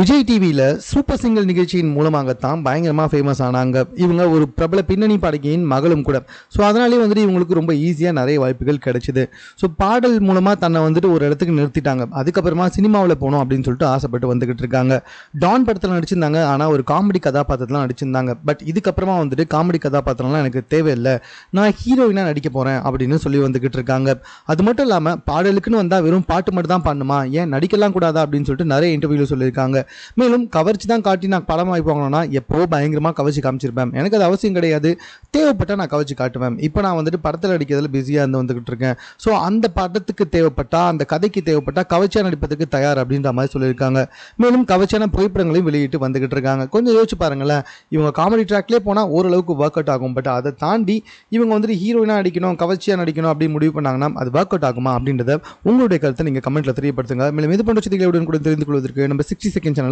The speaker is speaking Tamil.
விஜய் டிவியில் சூப்பர் சிங்கல் நிகழ்ச்சியின் மூலமாகத்தான் பயங்கரமாக ஃபேமஸ் ஆனாங்க. இவங்க ஒரு பிரபல பின்னணி பாடகியின் மகளும் கூட. ஸோ அதனாலே வந்துட்டு இவங்களுக்கு ரொம்ப ஈஸியாக நிறைய வாய்ப்புகள் கிடைச்சிது. ஸோ பாடல் மூலமாக தன்னை வந்துட்டு ஒரு இடத்துக்கு நிறுத்திட்டாங்க. அதுக்கப்புறமா சினிமாவில் போகணும் அப்படின்னு சொல்லிட்டு ஆசைப்பட்டு வந்துக்கிட்டு இருக்காங்க. டான் படத்தில் நடிச்சிருந்தாங்க. ஆனால் ஒரு காமெடி கதாபாத்திரத்தில் நடிச்சிருந்தாங்க. பட் இதுக்கப்புறமா வந்துட்டு காமெடி கதாபாத்திரம்லாம் எனக்கு தேவையில்லை. நான் ஹீரோயினாக நடிக்க போகிறேன் அப்படின்னு சொல்லி வந்துக்கிட்டு இருக்காங்க. அது மட்டும் இல்லாமல் பாடலுக்குன்னு வந்தால் வெறும் பாட்டு மட்டும் தான் பண்ணுமா ஏன் நடிக்கலாம் கூடாதா அப்படின்னு சொல்லிட்டு நிறைய இன்டர்வியூவில் சொல்லியிருக்காங்க. மேலும் கவர்ச்சி தான் காட்டி நான் படம் வாய்ப்பு எப்போ பயங்கரமாக கவர்ச்சி காமிச்சிருப்பேன். எனக்கு அது அவசியம் கிடையாது. தேவைப்பட்டால் நான் கவர்ச்சி காட்டுவேன். இப்போ நான் வந்துட்டு படத்தில் நடிக்கிறதுல பிஸியாக இருந்து வந்துக்கிட்டு இருக்கேன். ஸோ அந்த படத்துக்கு தேவைப்பட்டா அந்த கதைக்கு தேவைப்பட்டா கவர்ச்சியாக நடிப்பதற்கு தயார் அப்படின்ற மாதிரி சொல்லியிருக்காங்க. மேலும் கவர்ச்சியான புகைப்படங்களையும் வெளியிட்டு வந்துக்கிட்டு இருக்காங்க. கொஞ்சம் யோசிச்சு பாருங்களேன். இவங்க காமெடி ட்ராக்லேயே போனால் ஓரளவுக்கு ஒர்க் அவுட் ஆகும். பட் அதை தாண்டி இவங்க வந்துட்டு ஹீரோயினாக நடிக்கணும் கவர்ச்சியாக நடிக்கணும் அப்படின்னு முடிவு பண்ணாங்கன்னா அது ஒர்க் அவுட் ஆகுமா அப்படின்றத உங்களுடைய கருத்தை நீங்கள் கமெண்ட்டில் தெரியப்படுத்துங்க. மேலும் இது போன்ற செய்திகளுடன் கூட தெரிந்து கொள்வதற்கு நம்ம சிக்ஸ்டி செகண்ட் চ্যানেলে